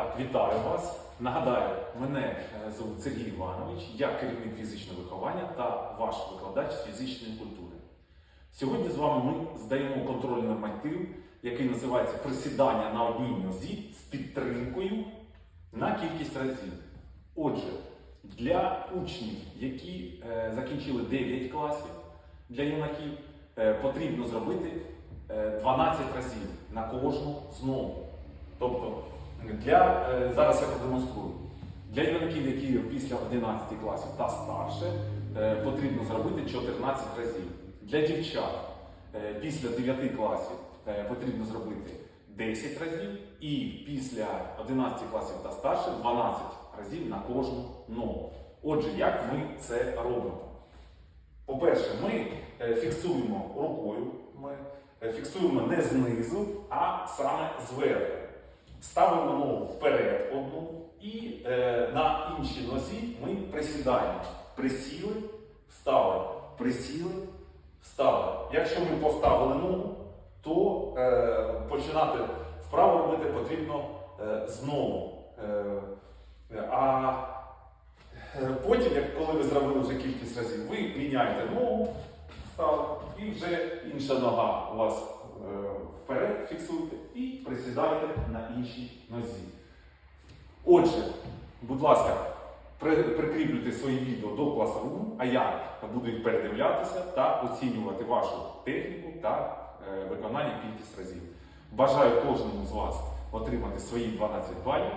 Так, вітаю вас. Нагадаю, мене е, звуть Сергій Іванович, я керівник фізичного виховання та ваш викладач фізичної культури. Сьогодні з вами ми здаємо контрольний норматив, який називається присідання на одній нозі з підтримкою на кількість разів. Отже, для учнів, які е, закінчили 9 класів для юнаків, е, потрібно зробити е, 12 разів на кожну знову. Тобто, для, е, зараз я продемонструю. Для юнаків, які після 11 класів та старше, е, потрібно зробити 14 разів. Для дівчат е, після 9 класів потрібно зробити 10 разів, і після 11 класів та старше 12 разів на кожну ногу. Отже, як ми це робимо? По-перше, ми фіксуємо рукою, ми фіксуємо не знизу, а саме зверху. Ставимо ногу вперед одну і е, на іншій нозі ми присідаємо. Присіли, встали, присіли, встали. Якщо ми поставили ногу, то е, починати вправо робити потрібно е, знову. Е, а Е, Потім, як коли ви зробили вже кількість разів, ви міняєте ногу, став, і вже інша нога у вас е, фіксуєте і присідайте на іншій нозі. Отже, будь ласка, прикріплюйте свої відео до класруму, а я буду передивлятися та оцінювати вашу техніку та е, виконання кількість разів. Бажаю кожному з вас отримати свої 12 балів.